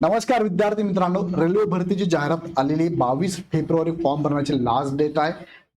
नमस्कार विद्यार्थी मित्रांनो रेल्वे भरतीची जाहिरात आलेली बावीस फेब्रुवारी फॉर्म भरण्याची लास्ट डेट आहे.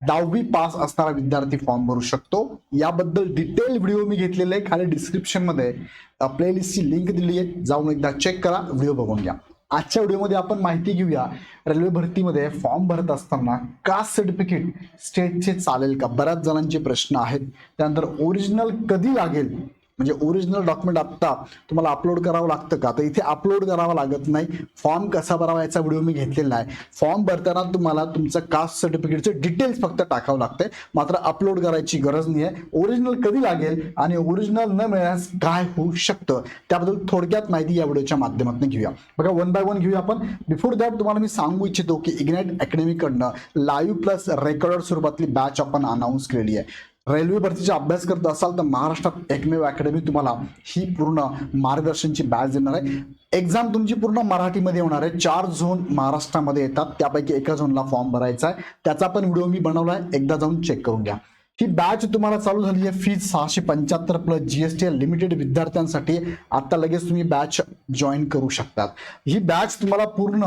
दहावी पास असणारा विद्यार्थी फॉर्म भरू शकतो. याबद्दल डिटेल व्हिडिओ मी घेतलेले आहे. खाली डिस्क्रिप्शनमध्ये प्लेलिस्टची लिंक दिली आहे. जाऊन एकदा चेक करा. व्हिडिओ बघून घ्या. आजच्या व्हिडिओमध्ये आपण माहिती घेऊया रेल्वे भरतीमध्ये फॉर्म भरत असताना कास्ट सर्टिफिकेट स्टेटचे चालेल का? बऱ्याच जणांचे प्रश्न आहेत. त्यानंतर ओरिजिनल कधी लागेल? म्हणजे ओरिजिनल डॉक्युमेंट आत्ता तुम्हाला अपलोड करावं लागतं का? तर इथे अपलोड करावं लागत नाही. फॉर्म कसा भरावा याचा व्हिडिओ मी घेतलेला आहे फॉर्म भरताना तुम्हाला तुमचं कास्ट सर्टिफिकेटचे डिटेल्स फक्त टाकावं लागतंय. मात्र अपलोड करायची गरज नाही आहे ओरिजिनल कधी लागेल आणि ओरिजिनल न मिळण्यास काय होऊ शकतं? त्याबद्दल थोडक्यात माहिती या व्हिडिओच्या माध्यमातून घेऊया. बघा वन बाय वन घेऊया आपण. बिफोर दॅट तुम्हाला मी सांगू इच्छितो की इग्नाइट अकॅडमीकडनं लाईव्ह प्लस रेकॉर्ड स्वरूपातली बॅच आपण अनाऊन्स केलेली आहे. रेल्वे भरतीचा अभ्यास करत असाल तर महाराष्ट्रात एकमेव अकॅडमी तुम्हाला ही पूर्ण मार्गदर्शनची बॅच देणार आहे. एक्झाम तुमची पूर्ण मराठीमध्ये होणार आहे. चार झोन महाराष्ट्रामध्ये येतात. त्यापैकी एका झोनला फॉर्म भरायचा आहे. त्याचा पण व्हिडिओ मी बनवला आहे. एकदा जाऊन चेक करून घ्या. ही बॅच तुम्हाला चालू झाली आहे फीज सहाशे पंच्याहत्तर प्लस जीएसटी लिमिटेड विद्यार्थ्यांसाठी. आता लगेच तुम्ही बॅच जॉईन करू शकतात. ही बॅच तुम्हाला पूर्ण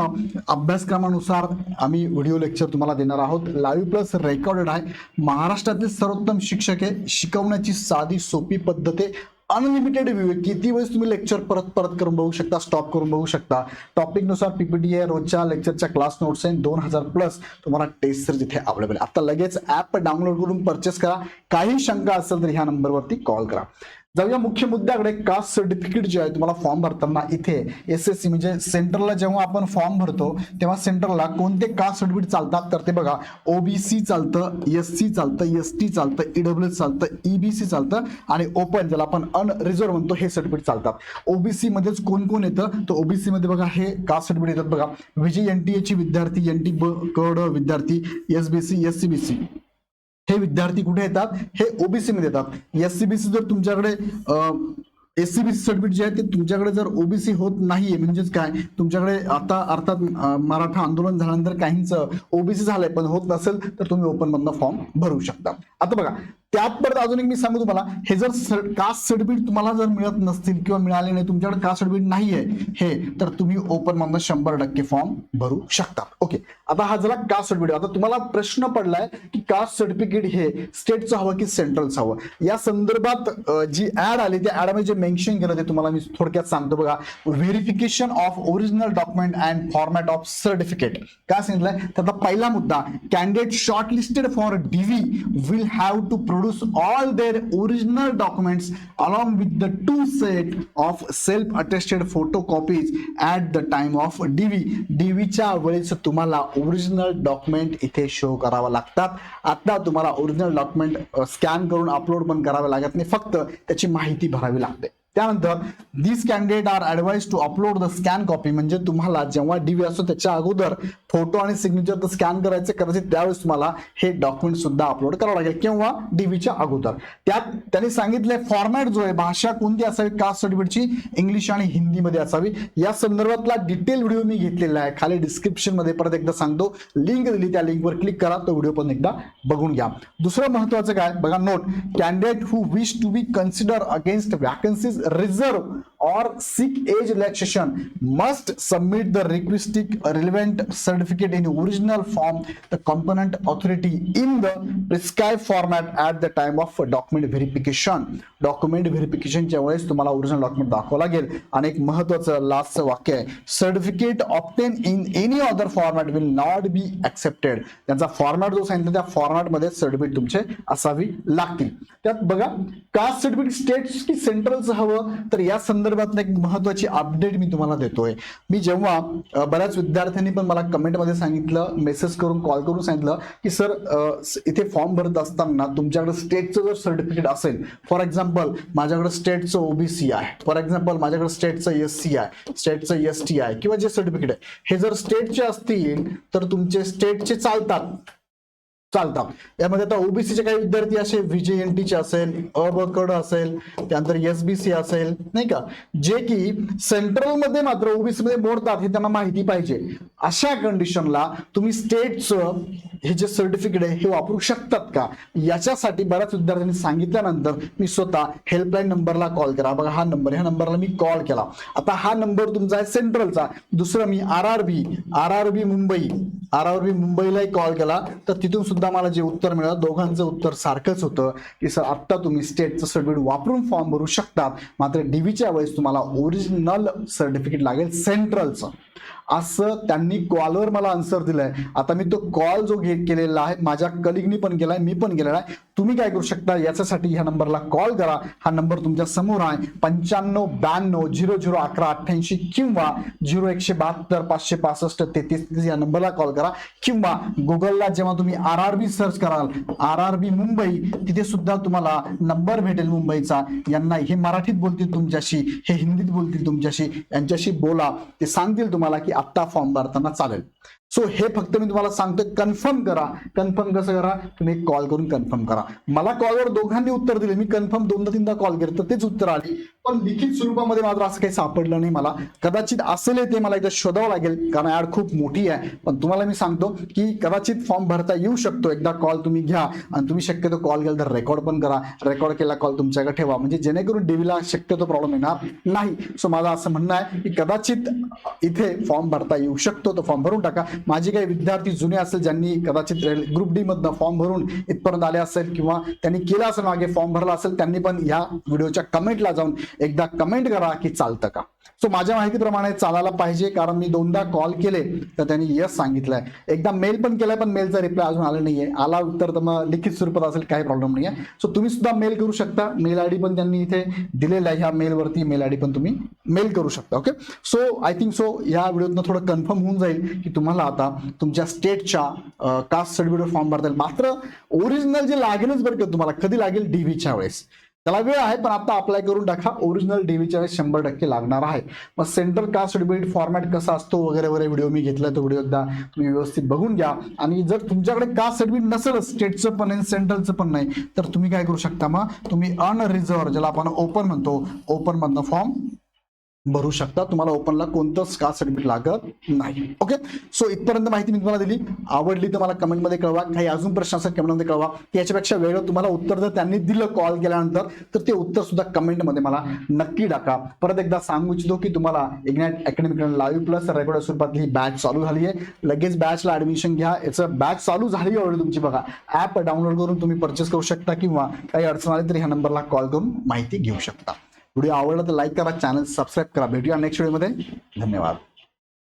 अभ्यासक्रमानुसार आम्ही व्हिडिओ लेक्चर तुम्हाला देणार आहोत. लाईव्ह प्लस रेकॉर्डेड आहे. महाराष्ट्रातील सर्वोत्तम शिक्षक आहे. शिकवण्याची साधी सोपी पद्धत आहे. अनलिमिटेड व्ह्यू आहे. किती वेळेस तुम्ही लेक्चर परत परत करून बघू शकता स्टॉप करून बघू शकता. टॉपिकनुसार पीपीटी आहे रोजच्या लेक्चरच्या क्लास नोट्स आहे दोन हजार प्लस तुम्हाला टेस्ट सर जिथे अवेलेबल आहे. आता लगेच ॲप डाउनलोड करून परचेस करा. काही शंका असेल तर ह्या नंबरवरती कॉल करा. जाऊया मुख्य मुद्द्याकडे. कास्ट सर्टिफिकेट जे आहे तुम्हाला फॉर्म भरताना इथे एस एस सी म्हणजे सेंटरला जेव्हा आपण फॉर्म भरतो तेव्हा सेंटरला कोणते कास्ट सर्टिफिकेट चालतात? तर ते बघा ओबीसी चालतं एस सी चालतं एस टी चालतं ईडब्ल्यू चालतं ईबीसी चालतं आणि ओपन ज्याला आपण अनरिझर्व म्हणतो हे सर्टिफिकेट चालतात. ओबीसी मध्येच कोण कोण येतं? तर ओबीसी मध्ये बघा हे कास्ट सर्टिफिकेट येतात बघा. विजय एन टी एची विद्यार्थी एन टी ब कड विद्यार्थी S B C S C B C हे विद्यार्थी कुठे येतात? हे ओबीसी मध्ये येतात. एससीबीसी जर तुमच्याकडे एससीबीसी सर्टिफिकेट जे आहे ते तुमच्याकडे जर ओबीसी होत नाहीये म्हणजेच काय? तुमच्याकडे आता अर्थात मराठा आंदोलन झाल्यानंतर काहींचं ओबीसी झालंय पण होत नसेल तर तुम्ही ओपन मधनं फॉर्म भरू शकता. आता बघा त्यात परत अजून एक मी सांगू तुम्हाला हे जर कास्ट सर्टिफिकेट तुम्हाला जर मिळत नसतील किंवा मिळाले नाही तुमच्याकडे कास्ट सर्टिफिकेट नाहीये हे तर तुम्ही ओपन मधनं शंभर टक्के फॉर्म भरू शकता. ओके आता हा झाला कास्ट सर्टिफिकेट आता तुम्हाला प्रश्न पडलाय की कास्ट सर्टिफिकेट हे स्टेटचं हवं की सेंट्रलचं हवं? या संदर्भात जी ऍड आली त्या ऍडमध्ये जे मेन्शन केलं ते तुम्हाला मी थोडक्यात सांगतो बघा. Verification of original document and format of certificate काय सांगितलंय? त्याचा पहिला मुद्दा candidate shortlisted for DV will have to produce all their original documents along with the two set of self attested photo copies at the time of DV डीव्हीच्या वेळेस तुम्हाला original document इथे show करावा लागतात. आता तुम्हाला ओरिजिनल डॉक्युमेंट स्कॅन करून upload पण करावे लागत नाही. फक्त त्याची माहिती भरावी लागते. त्यानंतर this candidate are advise to upload the scan copy म्हणजे तुम्हाला जेव्हा डीव्ही असतो त्याच्या अगोदर फोटो आणि सिग्नेचर तर स्कॅन करायचे करायचे त्यावेळेस तुम्हाला हे डॉक्युमेंट सुद्धा अपलोड करावं लागेल किंवा डीव्हीच्या अगोदर. त्यात त्यांनी सांगितलंय फॉर्मॅट जो आहे भाषा कोणती असावी कास्ट सर्टिफिकेटची इंग्लिश आणि हिंदीमध्ये असावी. या संदर्भातला डिटेल व्हिडिओ मी घेतलेला आहे. खाली डिस्क्रिप्शनमध्ये परत एकदा सांगतो. लिंक दिली त्या लिंकवर क्लिक करा तो व्हिडिओ पण एकदा बघून घ्या. दुसरं महत्वाचं काय? बघा note candidate who wish to be consider against vacancies reserve or seek age relaxation must submit the requisite relevant certificate in original form the component authority in the prescribe format at the time of document verification document व्हेरिफिकेशनच्या वेळेस तुम्हाला original document दाखवा लागेल. आणि एक महत्वाचं लास्टचं वाक्य आहे. Certificate obtain in any other format will not be accepted त्यांचा फॉर्मॅट जो सांगितलं त्या फॉर्मॅटमध्ये सर्टिफिकेट तुमचे असावी लागतील. त्यात बघा कास्ट सर्टिफिकेट स्टेट्स की सेंट्रलचं हवं तर या संदर्भात एक महत्वाची अपडेट मी तुम्हाला देतोय. मी जेव्हा बऱ्याच विद्यार्थ्यांनी पण मला कमेंटमध्ये सांगितलं मेसेज करून कॉल करून सांगितलं की सर इथे फॉर्म भरत असताना तुमच्याकडे स्टेटचं जर सर्टिफिकेट असेल फॉर एक्झाम्पल माझ्याकडे स्टेटचं ओबीसी आहे फॉर एक्झाम्पल माझ्याकडे स्टेटचं एस सी आहे स्टेटचं एस टी आहे किंवा जे सर्टिफिकेट आहे हे जर स्टेटचे असतील तर तुमचे स्टेटचे चालतात. चालतात यामध्ये आता ओबीसीचे काही विद्यार्थी असे व्हीजेएनटीचे असेल अ ब क असेल त्यानंतर एस बी सी असेल नाही का? जे की सेंट्रलमध्ये मात्र ओबीसी मध्ये मोडतात हे त्यांना माहिती पाहिजे. अशा कंडिशनला तुम्ही स्टेटचं हे जे सर्टिफिकेट आहे हे वापरू शकतात का? याच्यासाठी बऱ्याच विद्यार्थ्यांनी सांगितल्यानंतर मी स्वतः हेल्पलाईन नंबरला कॉल. करा बघा हा नंबर ह्या नंबरला मी कॉल केला. आता हा नंबर तुमचा आहे सेंट्रलचा दुसरं मी R R B R R B Mumbai. R R B मुंबईलाही call केला. तर तिथून सुद्धा मला जे उत्तर मिळालं दोघांचं उत्तर सारखंच होतं की सर आत्ता तुम्ही स्टेटचं सर्टिफिकेट वापरून फॉर्म भरू शकतात मात्र डीबीच्या वेळेस तुम्हाला ओरिजिनल सर्टिफिकेट लागेल सेंट्रलचं असं त्यांनी कॉलवर मला आन्सर दिलाय. आता मी तो कॉल जो घे केलेला आहे माझ्या कलिगनी पण केलाय मी पण केलेला आहे. तुम्ही काय करू शकता? याच्यासाठी ह्या नंबरला कॉल करा. हा नंबर तुमच्यासमोर आहे. पंच्याण्णव ब्याण्णव झिरो झिरो अकरा अठ्ठ्याऐंशी किंवा झिरो एकशे बहात्तर पाचशे पासष्ट तेहतीस तेहतीस या नंबरला कॉल करा. किंवा गुगलला जेव्हा तुम्ही आर आर बी सर्च कराल आर आर बी मुंबई तिथे सुद्धा तुम्हाला नंबर भेटेल मुंबईचा. यांना हे मराठीत बोलतील तुमच्याशी हे हिंदीत बोलतील तुमच्याशी यांच्याशी बोला. ते सांगतील तुम्हाला की आत्ता फॉर्म भरताना चालेल. सो हे फक्त मी तुम्हाला सांगतो कन्फर्म करा. कन्फर्म कसं करा? तुम्ही कॉल करून कन्फर्म करा. मला कॉलवर दोघांनी उत्तर दिले. मी कन्फर्म दोनदा तीनदा कॉल केले तर तेच उत्तर आले. पण लिखित स्वरूपामध्ये मात्र असं काही सापडलं नाही मला. कदाचित असेल ते मला एकदा शोधावं लागेल कारण ऍड खूप मोठी आहे. पण तुम्हाला मी सांगतो की कदाचित फॉर्म भरता येऊ शकतो. एकदा कॉल तुम्ही घ्या आणि तुम्ही शक्यतो कॉल केला तर रेकॉर्ड पण करा. रेकॉर्ड केला कॉल तुमच्याकडे ठेवा. म्हणजे जेणेकरून डेव्हीला शक्यतो प्रॉब्लेम येणार नाही. सो माझं असं म्हणणं आहे की कदाचित इथे फॉर्म भरता येऊ शकतो तो फॉर्म भरून टाका. माझे काही विद्यार्थी जुने असेल ज्यांनी कदाचित ग्रुप डी मधनं फॉर्म भरून इथपर्यंत आले असेल किंवा त्यांनी केलं असेल मागे फॉर्म भरला असेल त्यांनी पण ह्या व्हिडिओच्या कमेंटला जाऊन एकदा कमेंट करा की चालतं का? सो माझ्या माहितीप्रमाणे चालायला पाहिजे कारण मी दोनदा कॉल केले तर त्यांनी यस सांगितलंय. एकदा मेल पण केलाय पण मेलचा रिप्लाय अजून आला नाहीये. आला उत्तर तर मग लिखित स्वरूपात असेल काही प्रॉब्लेम नाहीये. सो तुम्ही सुद्धा मेल करू शकता. मेल आय डी पण त्यांनी इथे दिलेला आहे ह्या मेलवरती मेल आय डी पण तुम्ही मेल करू शकता okay so I think so या व्हिडिओतनं थोडं कन्फर्म होऊन जाईल की तुम्हाला आता तुमच्या स्टेटच्या कास्ट सर्टिफिकेट फॉर्म भरता येईल. मात्र ओरिजिनल जे लागेलच बरं का तुम्हाला कधी लागेल? डीव्हीच्या वेळेस. त्याला वेळ आहे पण आता अप्लाय करून टाका. ओरिजिनल डेव्हीच्या वेळेस शंभर टक्के लागणार आहे. मग सेंट्रल कास्ट सर्टिफिकेट फॉर्मॅट कसा असतो वगैरे वगैरे व्हिडिओ मी घेतला तो व्हिडिओ एकदा. तुम्ही व्यवस्थित बघून घ्या. आणि जर तुमच्याकडे कास्ट सर्टिफिकेट नसेल स्टेटचं पण नाही सेंट्रलचं पण नाही तर तुम्ही काय करू शकता मग? तुम्ही अनरिझर्व ज्याला आपण ओपन म्हणतो ओपन मधनं फॉर्म भरू शकता. तुम्हाला ओपनला कोणतंच कास्ट सर्टिफिकेट लागत नाही. ओके सो इथपर्यंत माहिती मी तुम्हाला दिली. आवडली तर मला कमेंटमध्ये कळवा. काही अजून प्रश्न असतात कमेंटमध्ये कळवा. याच्यापेक्षा वेगळं तुम्हाला उत्तर जर त्यांनी दिलं कॉल केल्यानंतर तर ते उत्तर सुद्धा कमेंटमध्ये मला नक्की टाका. परत एकदा सांगू इच्छितो की तुम्हाला Ignite Academic live plus record स्वरूपात ही बॅच चालू झाली आहे लगेच बॅचला ऍडमिशन घ्या. याचं बॅच चालू झाली ऑलरेडी तुमची. बघा ऍप डाउनलोड करून तुम्ही परचेस करू शकता किंवा काही अडचण आली तर ह्या नंबरला कॉल करून माहिती घेऊ शकता. व्हिडिओ आवडला तर लाईक करा चॅनल सबस्क्राईब करा. भेटूया नेक्स्ट व्हिडिओमध्ये. धन्यवाद.